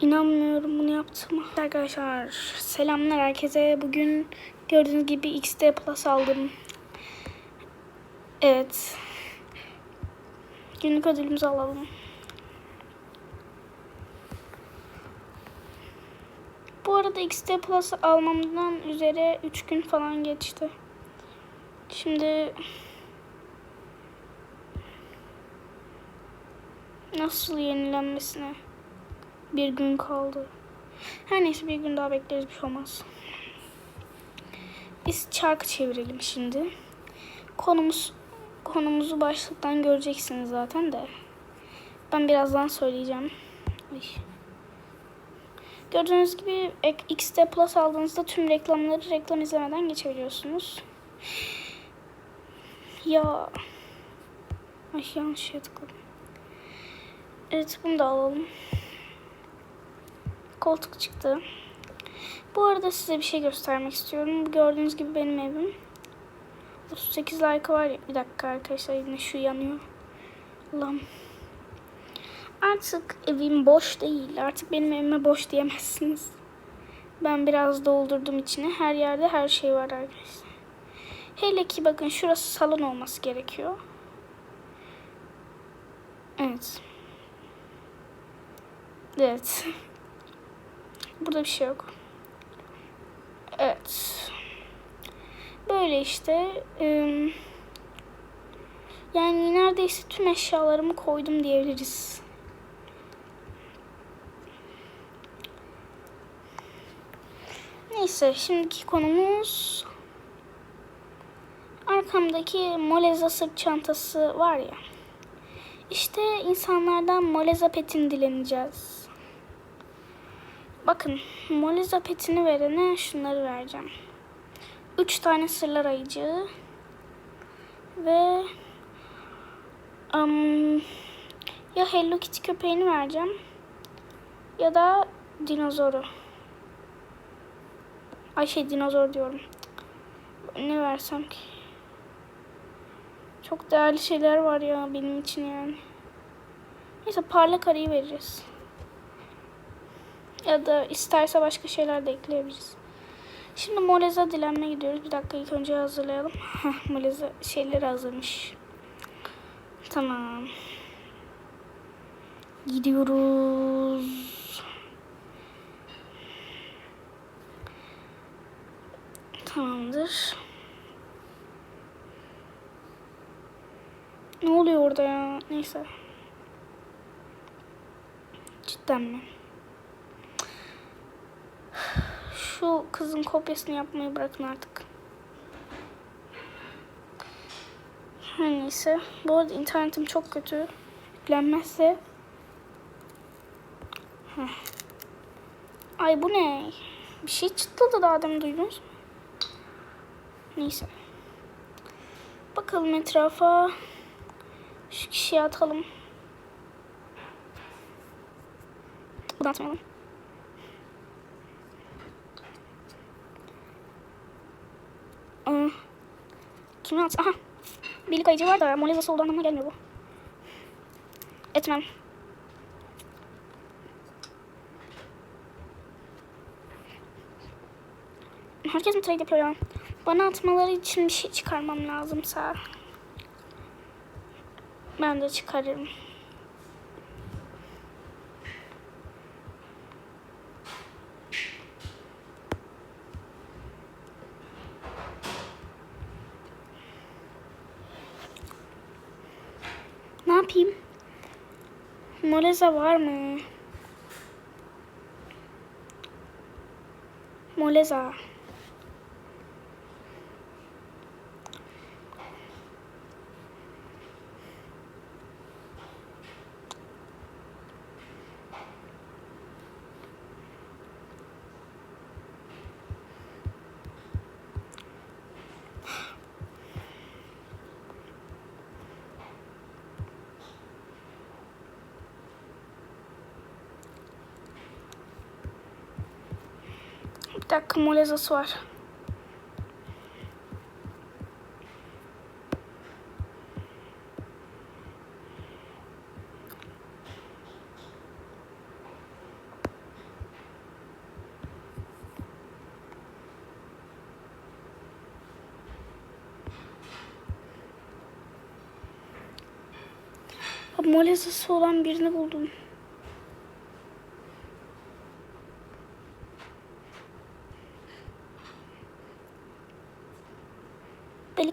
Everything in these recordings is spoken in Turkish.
İnanmıyorum bunu yaptığıma. Arkadaşlar selamlar herkese. Bugün gördüğünüz gibi XD Plus aldım. Evet. Günlük ödülümüzü alalım. Bu arada XD Plus almamdan üzere 3 gün falan geçti. Şimdi nasıl yenilenmesine bir gün kaldı. Her neyse bir gün daha bekleriz bir şey olmaz. Biz çarkı çevirelim şimdi. Konumuz konumuzu başlıktan göreceksiniz zaten de. Ben birazdan söyleyeceğim. Ay. Gördüğünüz gibi XD Plus aldığınızda tüm reklamları reklam izlemeden geçebiliyorsunuz. Ya. Ay yanlış şeye tıkladım. Evet bunu da alalım. Koltuk çıktı. Bu arada size bir şey göstermek istiyorum. Gördüğünüz gibi benim evim. 38 like var ya. Bir dakika arkadaşlar yine şu yanıyor. Allah'ım. Artık evim boş değil. Artık benim evime boş diyemezsiniz. Ben biraz doldurdum içine. Her yerde her şey var arkadaşlar. Hele ki bakın şurası salon olması gerekiyor. Evet. Evet. Burada bir şey yok. Evet. Böyle işte. Im, yani neredeyse tüm eşyalarımı koydum diyebiliriz. Neyse şimdiki konumuz arkamdaki moleza sırt çantası var ya. İşte insanlardan moleza petini dileneceğiz. Bakın moleza petini verene şunları vereceğim. Üç tane sırlar ayıcığı ve um, ya Hello Kitty köpeğini vereceğim ya da dinozoru. Ay şey dinozor diyorum. Ne versem ki? Çok değerli şeyler var ya benim için yani. Neyse parlak arıyı veririz. Ya da isterse başka şeyler de ekleyebiliriz. Şimdi moleza dilenme gidiyoruz. Bir dakika ilk önce hazırlayalım. Heh, moleza şeyleri hazırmış. Tamam. Gidiyoruz. Tamamdır. Ne oluyor orada ya? Neyse. Cidden mi? Şu kızın kopyasını yapmayı bırakın artık. Her neyse. Bu arada internetim çok kötü. Yüklenmezse. Heh. Ay bu ne? Bir şey çıtladı daha demin duydunuz? Neyse. Bakalım etrafa. Şu kişiyi atalım. Buradan atmayalım. Aa, kimi at? Aha. Birlik ayıcı var da molezası olduğu anlamına gelmiyor bu. Etmem. Herkes mi trade yapıyor ya? Bana atmaları için bir şey çıkarmam lazımsa. Ben de çıkarırım. मुझे सवार में। मुझे सा। Bir dakika molezası var. Molezası olan birini buldum.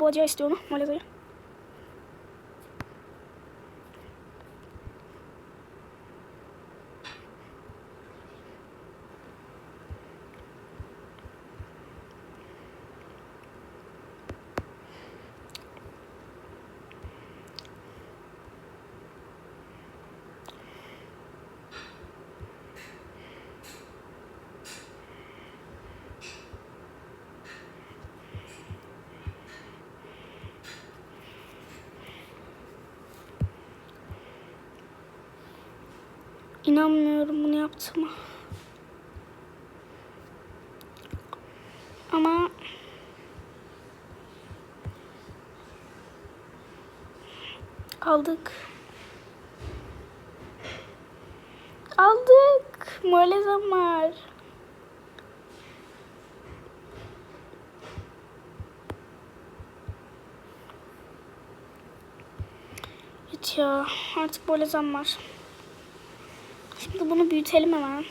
Belli ki bu acıya istiyor İnanmıyorum bunu yaptığıma. Ama aldık. Aldık. Molezam var. Evet ya artık molezam var. Şimdi bunu büyütelim hemen.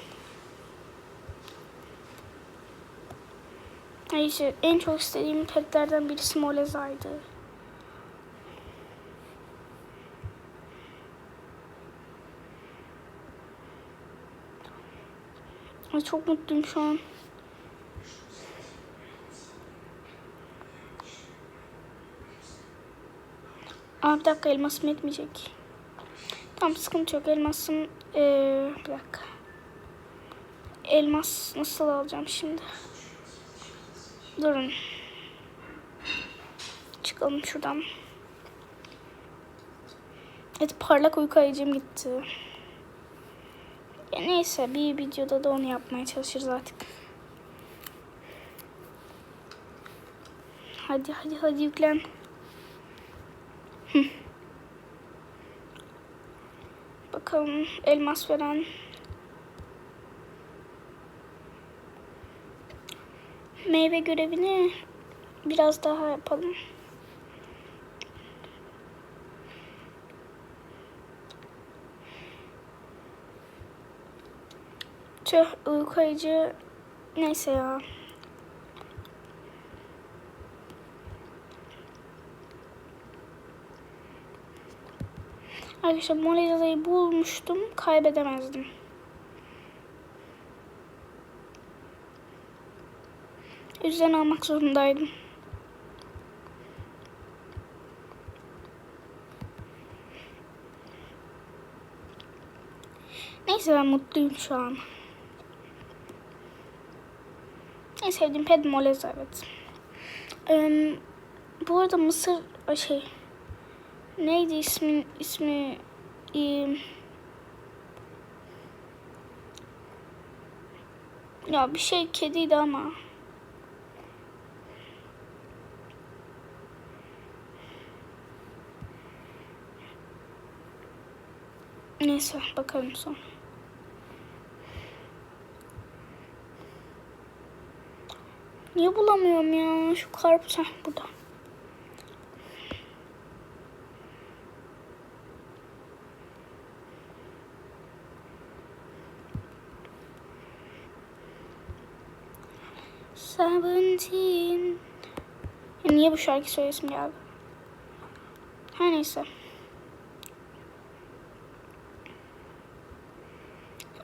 İşte en çok istediğim petlerden birisi Moleza'ydı. Ay çok mutluyum şu an. Aa bir dakika elmasım yetmeyecek. Tamam sıkıntı yok. Elmasın ee, bir dakika. Elmas nasıl alacağım şimdi? Durun. Çıkalım şuradan. Evet parlak uyku ayıcım gitti. Ya neyse bir videoda da onu yapmaya çalışırız artık. Hadi hadi hadi yüklen. Hı. Bakalım elmas veren. Meyve görevini biraz daha yapalım. Tüh uyku neyse ya. Arkadaşlar Moleza'yı bulmuştum. Kaybedemezdim. Yüzden almak zorundaydım. Neyse ben mutluyum şu an. En sevdiğim pet Moleza evet. Ee, bu arada Mısır şey neydi ismin ismi ee, ya bir şey kediydi ama Neyse bakalım sonra. Niye bulamıyorum ya? Şu karpuz heh, burada. Seventeen. Ya niye bu şarkı söylesim geldi? Her neyse.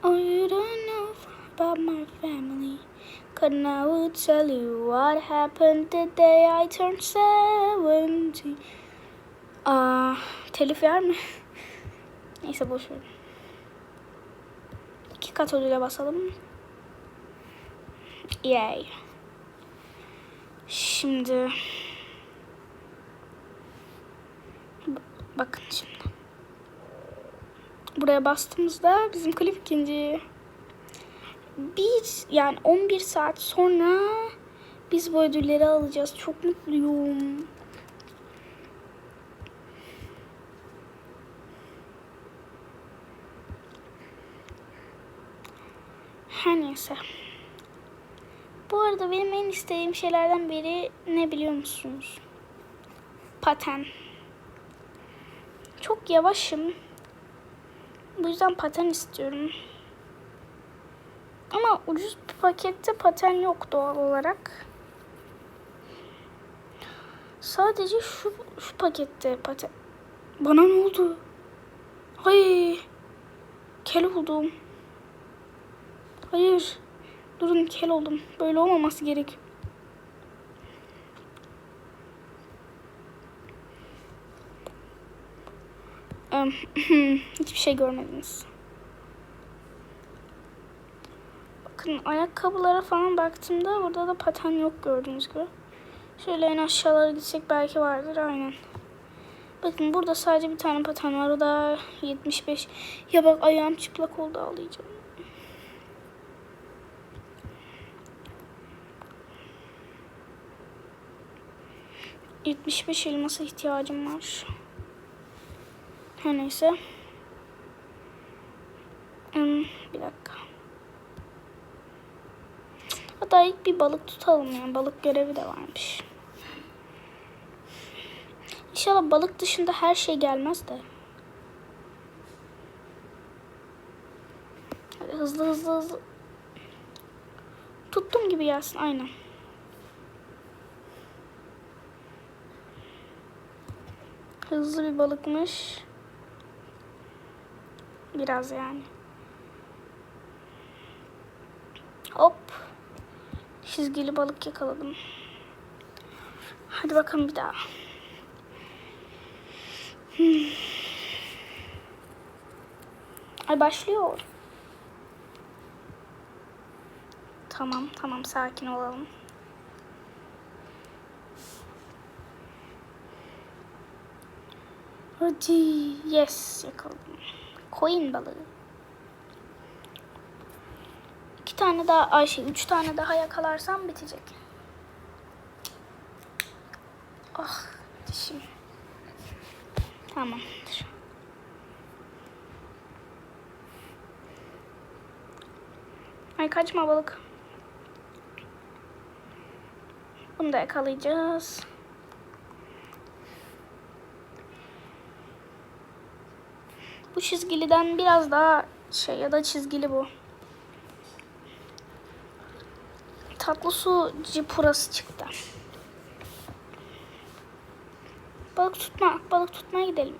Oh, you don't know about my family. Cause I will tell you what happened the day I turned seventeen. Aa, telif yer mi? Neyse boş ver. İki kat ödüle basalım. Yay. Şimdi bakın şimdi. Buraya bastığımızda bizim klip ikinci. Bir yani 11 saat sonra biz bu ödülleri alacağız. Çok mutluyum. Her neyse. Bu arada benim en istediğim şeylerden biri ne biliyor musunuz? Paten. Çok yavaşım Bu yüzden paten istiyorum. Ama ucuz bir pakette paten yok doğal olarak. Sadece şu, şu pakette paten. Bana ne oldu? Hayır. Kel oldum. Hayır. Durun kel oldum. Böyle olmaması gerek. Hiçbir şey görmediniz. Bakın ayakkabılara falan baktığımda burada da paten yok gördüğünüz gibi. Şöyle en aşağılara gitsek belki vardır aynen. Bakın burada sadece bir tane paten var. O da 75. Ya bak ayağım çıplak oldu ağlayacağım. Yetmiş beş elmasa ihtiyacım var. Her neyse. Hmm, bir dakika. Hatta ilk bir balık tutalım yani. Balık görevi de varmış. İnşallah balık dışında her şey gelmez de. Hızlı hızlı hızlı. Tuttum gibi gelsin aynen. Hızlı bir balıkmış. Biraz yani. Hop. Çizgili balık yakaladım. Hadi bakalım bir daha. Hmm. Ay başlıyor. Tamam tamam sakin olalım. Hadi yes yakaladım. Koyun balığı. İki tane daha ay şey üç tane daha yakalarsam bitecek. Ah dişim. Tamamdır. Ay kaçma balık. Bunu da yakalayacağız. Bu çizgiliden biraz daha şey ya da çizgili bu. Tatlı su cipurası çıktı. Balık tutma, balık tutmaya gidelim.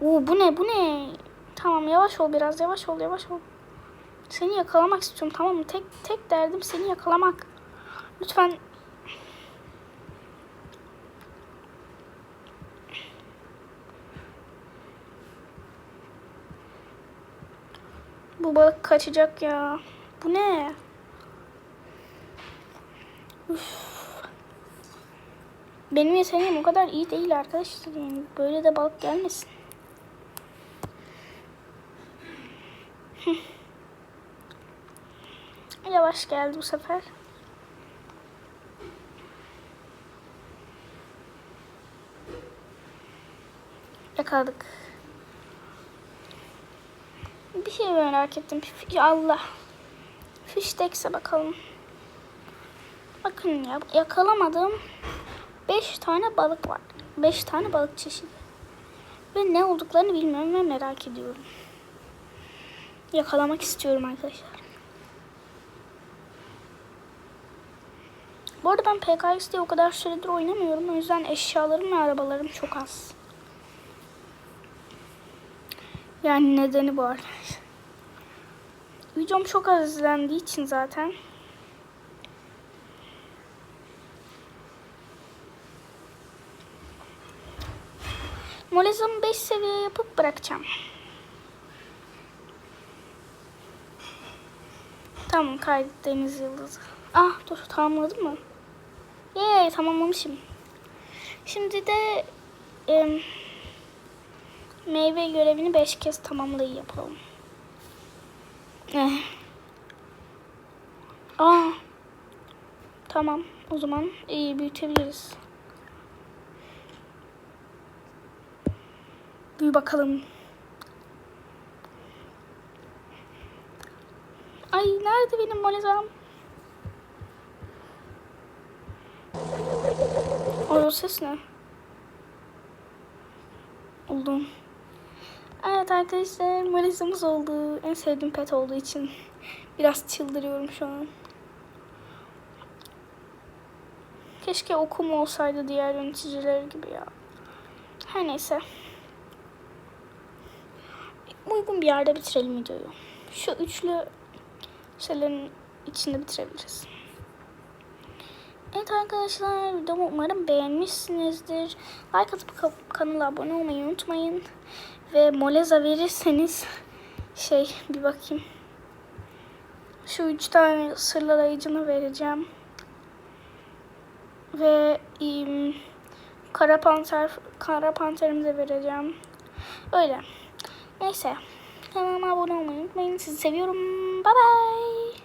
Oo bu ne bu ne? Tamam yavaş ol biraz yavaş ol yavaş ol. Seni yakalamak istiyorum tamam mı? Tek tek derdim seni yakalamak. Lütfen Bu balık kaçacak ya. Bu ne? Üf. Benim yeteneğim o kadar iyi değil arkadaşlar. Yani böyle de balık gelmesin. Yavaş geldi bu sefer. Yakaladık. Bir şey merak ettim. Ya Allah. Fiştekse bakalım. Bakın ya yakalamadığım 5 tane balık var. 5 tane balık çeşidi. Ve ne olduklarını bilmiyorum ve merak ediyorum. Yakalamak istiyorum arkadaşlar. Bu arada ben PKX'de o kadar süredir oynamıyorum. O yüzden eşyalarım ve arabalarım çok az. Yani nedeni bu arkadaşlar. Videom çok az izlendiği için zaten. Molezamı 5 seviye yapıp bırakacağım. Tamam kaydet deniz yıldızı. Ah dur tamamladım mı? Yey tamamlamışım. Şimdi de e, meyve görevini 5 kez tamamlayı yapalım. Eh. Aa. Tamam. O zaman iyi büyütebiliriz. Büyü bakalım. Nerede benim molezam? O ses ne? Oldum. Evet arkadaşlar molezamız oldu. En sevdiğim pet olduğu için biraz çıldırıyorum şu an. Keşke okum olsaydı diğer yöneticiler gibi ya. Her neyse. Uygun bir yerde bitirelim videoyu. Şu üçlü şeylerin içinde bitirebiliriz. Evet arkadaşlar videomu umarım beğenmişsinizdir. Like atıp ka- kanala abone olmayı unutmayın. Ve moleza verirseniz şey bir bakayım. Şu üç tane sırlarayıcını vereceğim. Ve im, kara panter kara panterimi de vereceğim. Öyle. Neyse. Kanalıma abone olmayı unutmayın. Sizi seviyorum. Bye bye.